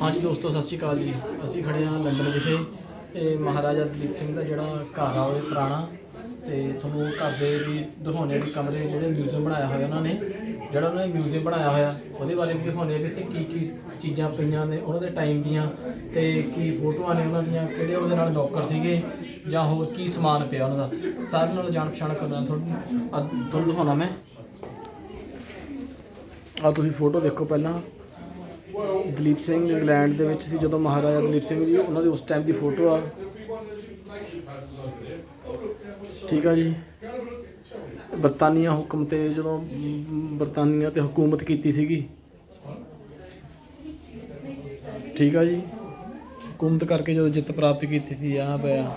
ਹਾਂਜੀ ਦੋਸਤੋ, ਸਤਿ ਸ਼੍ਰੀ ਅਕਾਲ ਜੀ। ਅਸੀਂ ਖੜੇ ਹਾਂ ਲੰਡਨ ਵਿਖੇ ਇਹ ਮਹਾਰਾਜਾ ਦਲੀਪ ਸਿੰਘ ਦਾ ਜਿਹੜਾ ਘਰ ਆ, ਉਹ ਇਹ ਪੁਰਾਣਾ ਤੇ ਤੁਹਾਨੂੰ ਘਰ ਦੇ ਵੀ ਦਿਖਾਉਣੇ ਵੀ ਕਮਰੇ ਜਿਹੜੇ ਮਿਊਜ਼ੀਅਮ ਬਣਾਇਆ ਹੋਇਆ ਉਹਨਾਂ ਨੇ, ਜਿਹੜਾ ਉਹਨਾਂ ਨੇ ਮਿਊਜ਼ੀਅਮ ਬਣਾਇਆ ਹੋਇਆ, ਉਹਦੇ ਬਾਰੇ ਵੀ ਦਿਖਾਉਣੇ ਵੀ ਇੱਥੇ ਕੀ ਕੀ ਚੀਜ਼ਾਂ ਪਈਆਂ ਨੇ ਉਹਨਾਂ ਦੇ ਟਾਈਮ ਦੀਆਂ ਤੇ ਕੀ ਫੋਟੋਆਂ ਨੇ ਉਹਨਾਂ ਦੀਆਂ, ਕਿਹੜੇ ਉਹਦੇ ਨਾਲ ਨੌਕਰ ਸੀਗੇ ਜਾਂ ਹੋਰ ਕੀ ਸਮਾਨ ਪਿਆ ਉਹਨਾਂ ਦਾ। ਸਾਰਿਆਂ ਨਾਲ ਜਾਣ ਪਛਾਣ ਕਰਨਾ ਤੁਹਾਨੂੰ ਆਹ ਤੁਹਾਨੂੰ ਦਿਖਾਉਣਾ ਮੈਂ। ਆ ਤੁਸੀਂ ਫੋਟੋ ਦੇਖੋ ਪਹਿਲਾਂ। ਦਲੀਪ ਸਿੰਘ ਇੰਗਲੈਂਡ ਦੇ ਵਿੱਚ ਸੀ, ਜਦੋਂ ਮਹਾਰਾਜਾ ਦਲੀਪ ਸਿੰਘ ਜੀ, ਉਹਨਾਂ ਦੀ ਉਸ ਟਾਈਮ ਦੀ ਫੋਟੋ ਆ। ਠੀਕ ਆ ਜੀ। ਬਰਤਾਨੀਆ ਹੁਕਮ ਤੇ ਜਦੋਂ ਬਰਤਾਨੀਆ ਤੇ ਹਕੂਮਤ ਕੀਤੀ ਸੀਗੀ। ਠੀਕ ਆ ਜੀ। ਹਕੂਮਤ ਕਰਕੇ ਜਦੋਂ ਜਿੱਤ ਪ੍ਰਾਪਤ ਕੀਤੀ ਸੀ ਆ ਪਿਆ।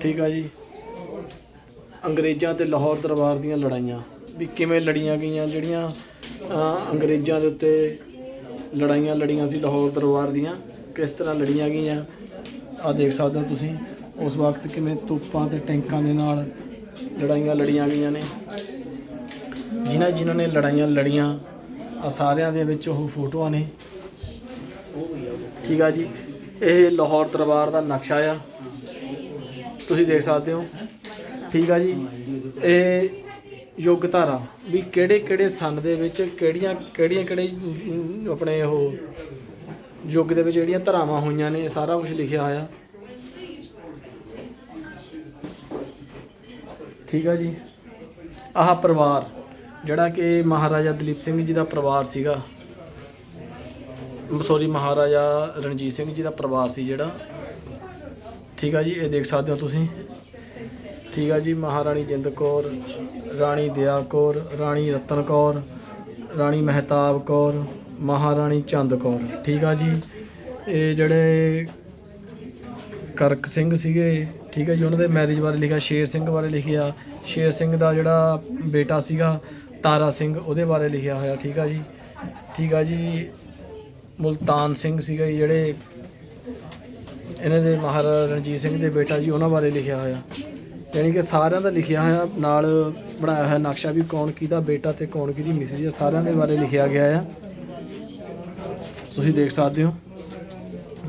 ਠੀਕ ਆ ਜੀ। ਅੰਗਰੇਜ਼ਾਂ ਤੇ ਲਾਹੌਰ ਦਰਬਾਰ ਦੀਆਂ ਲੜਾਈਆਂ। ਵੀ ਕਿਵੇਂ ਲੜੀਆਂ ਗਈਆਂ, ਜਿਹੜੀਆਂ ਅੰਗਰੇਜ਼ਾਂ ਦੇ ਉੱਤੇ ਲੜਾਈਆਂ ਲੜੀਆਂ ਸੀ ਲਾਹੌਰ ਦਰਬਾਰ ਦੀਆਂ, ਕਿਸ ਤਰ੍ਹਾਂ ਲੜੀਆਂ ਗਈਆਂ। ਆ ਦੇਖ ਸਕਦੇ ਹੋ ਤੁਸੀਂ, ਉਸ ਵਕਤ ਕਿਵੇਂ ਤੋਪਾਂ ਤੇ ਟੈਂਕਾਂ ਦੇ ਨਾਲ ਲੜਾਈਆਂ ਲੜੀਆਂ ਗਈਆਂ ਨੇ। ਜਿਨ੍ਹਾਂ ਜਿਨ੍ਹਾਂ ਨੇ ਲੜਾਈਆਂ ਲੜੀਆਂ ਆ ਸਾਰਿਆਂ ਦੇ ਵਿੱਚ ਉਹ ਫੋਟੋਆਂ ਨੇ। ਠੀਕ ਆ ਜੀ, ਇਹ ਲਾਹੌਰ ਦਰਬਾਰ ਦਾ ਨਕਸ਼ਾ ਆ। ਤੁਸੀਂ ਦੇਖ ਸਕਦੇ ਹੋ। ਠੀਕ ਆ ਜੀ, ਇਹ ਯੁੱਗ ਧਾਰਾ ਵੀ ਕਿਹੜੇ ਕਿਹੜੇ ਸੰਨ ਦੇ ਵਿੱਚ ਕਿਹੜੀਆਂ ਕਿਹੜੀਆਂ ਕਿਹੜੇ ਆਪਣੇ ਉਹ ਯੁੱਗ ਦੇ ਵਿੱਚ ਜਿਹੜੀਆਂ ਧਾਰਾਵਾਂ ਹੋਈਆਂ ਨੇ ਸਾਰਾ ਕੁਝ ਲਿਖਿਆ ਹੋਇਆ। ਠੀਕ ਆ ਜੀ। ਆਹ ਪਰਿਵਾਰ, ਜਿਹੜਾ ਕਿ ਮਹਾਰਾਜਾ ਦਲੀਪ ਸਿੰਘ ਜੀ ਦਾ ਪਰਿਵਾਰ ਸੀਗਾ। ਸੌਰੀ ਮਹਾਰਾਜਾ ਰਣਜੀਤ ਸਿੰਘ ਜੀ ਦਾ ਪਰਿਵਾਰ ਸੀ ਜਿਹੜਾ। ਠੀਕ ਆ ਜੀ, ਇਹ ਦੇਖ ਸਕਦੇ ਹੋ ਤੁਸੀਂ। ਠੀਕ ਆ ਜੀ, ਮਹਾਰਾਣੀ ਜਿੰਦ ਕੌਰ, ਰਾਣੀ ਦਇਆ ਕੌਰ, ਰਾਣੀ ਰਤਨ ਕੌਰ, ਰਾਣੀ ਮਹਿਤਾਬ ਕੌਰ, ਮਹਾਰਾਣੀ ਚੰਦ ਕੌਰ, ਠੀਕ ਆ ਜੀ। ਇਹ ਜਿਹੜੇ ਕਰਕ ਸਿੰਘ ਸੀਗੇ, ਠੀਕ ਹੈ ਜੀ, ਉਹਨਾਂ ਦੇ ਮੈਰਿਜ ਬਾਰੇ ਲਿਖਿਆ, ਸ਼ੇਰ ਸਿੰਘ ਬਾਰੇ ਲਿਖਿਆ, ਸ਼ੇਰ ਸਿੰਘ ਦਾ ਜਿਹੜਾ ਬੇਟਾ ਸੀਗਾ, ਤਾਰਾ ਸਿੰਘ, ਉਹਦੇ ਬਾਰੇ ਲਿਖਿਆ ਹੋਇਆ, ਠੀਕ ਆ ਜੀ। ਠੀਕ ਆ ਜੀ, ਮੁਲਤਾਨ ਸਿੰਘ ਸੀਗਾ ਜੀ, ਜਿਹੜੇ ਇਹਨਾਂ ਦੇ ਮਹਾਰਾਜਾ ਰਣਜੀਤ ਸਿੰਘ ਦੇ ਬੇਟਾ ਜੀ, ਉਹਨਾਂ ਬਾਰੇ ਲਿਖਿਆ ਹੋਇਆ। ਯਾਨੀ ਕਿ ਸਾਰਿਆਂ ਦਾ ਲਿਖਿਆ ਹੋਇਆ ਨਾਲ ਬਣਾਇਆ ਹੋਇਆ ਨਕਸ਼ਾ ਵੀ ਕੌਣ ਕਿਹਦਾ ਬੇਟਾ ਤੇ ਕੌਣ ਕਿਹਦੀ ਮਿਸਰੀ ਹੈ ਸਾਰਿਆਂ ਦੇ ਬਾਰੇ ਲਿਖਿਆ ਗਿਆ ਆ। ਤੁਸੀਂ ਦੇਖ ਸਕਦੇ ਹੋ।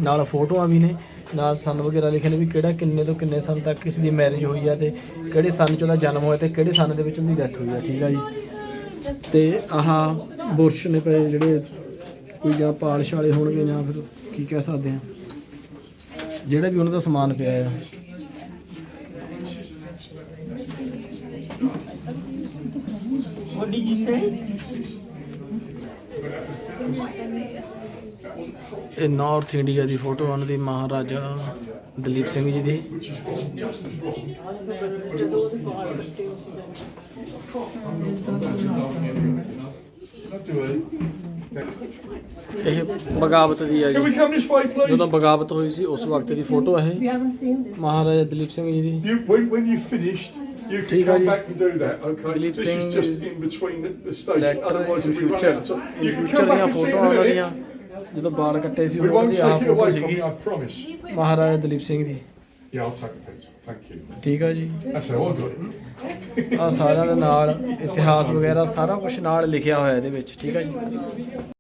ਨਾਲ ਫੋਟੋਆਂ ਵੀ ਨੇ, ਨਾਲ ਸਨ ਵਗੈਰਾ ਲਿਖੇ ਨੇ ਵੀ ਕਿਹੜਾ ਕਿੰਨੇ ਤੋਂ ਕਿੰਨੇ ਸਨ ਤੱਕ ਕਿਸ ਦੀ ਮੈਰਿਜ ਹੋਈ ਆ ਤੇ ਕਿਹੜੇ ਸਨ ਚ ਉਹਦਾ ਜਨਮ ਹੋਇਆ ਤੇ ਕਿਹੜੇ ਸਨ ਦੇ ਵਿੱਚ ਉਹਦੀ ਡੈਥ ਹੋਈ ਆ, ਠੀਕ ਆ ਜੀ? ਤੇ ਆਹ ਬੁਰਸ਼ ਨੇ ਪਏ ਜਿਹੜੇ ਕੋਈ ਜਾਂ ਪਾਲਿਸ਼ ਵਾਲੇ ਹੋਣਗੇ ਜਾਂ ਫਿਰ ਕੀ ਕਹਿ ਸਕਦੇ ਆ। ਜਿਹੜਾ ਵੀ ਉਹਨਾਂ ਦਾ ਸਮਾਨ ਪਿਆ ਆ। What did you say? ਇਹ ਨਾਰਥ ਇੰਡੀਆ ਦੀ ਫੋਟੋ ਉਹਨਾਂ ਦੀ ਮਹਾਰਾਜਾ ਦਲੀਪ ਸਿੰਘ ਜੀ ਦੀ ਇਹ ਬਗਾਵਤ ਦੀ please? ਜਦੋਂ ਬਗਾਵਤ ਹੋਈ ਸੀ ਉਸ ਵਕਤ ਦੀ ਫੋਟੋ ਹੈ. ਮਹਾਰਾਜਾ ਦਲੀਪ ਸਿੰਘ ਜੀ ਦੀ when, finished, you can ਠੀਕ ਆ come ਜੀ। back and do that, okay? Dilip This Singh is just is in between the, the stations, otherwise if we run future out of time. You can future come ਦੀਆਂ back and see ਫੋਟੋਆਂ in a ਉਹਨਾਂ minute. ਦੀਆਂ ਜਦੋਂ ਬਾਲ ਕੱਟੇ ਸੀ We ਉਹਨਾਂ won't ਦੀ ਆਹ take it photo away from ਸੀਗੀ you, I promise. Maharaja Duleep Singh the Yeah, I'll take a picture. Thank you. ਠੀਕ ਆ ਜੀ That's how I got it. ਆ ਸਾਰਿਆਂ ਦੇ ਨਾਲ ਇਤਿਹਾਸ ਵਗੈਰਾ ਸਾਰਾ ਕੁਝ ਨਾਲ ਲਿਖਿਆ ਹੋਇਆ ਇਹਦੇ ਵਿੱਚ ਠੀਕ ਆ ਜੀ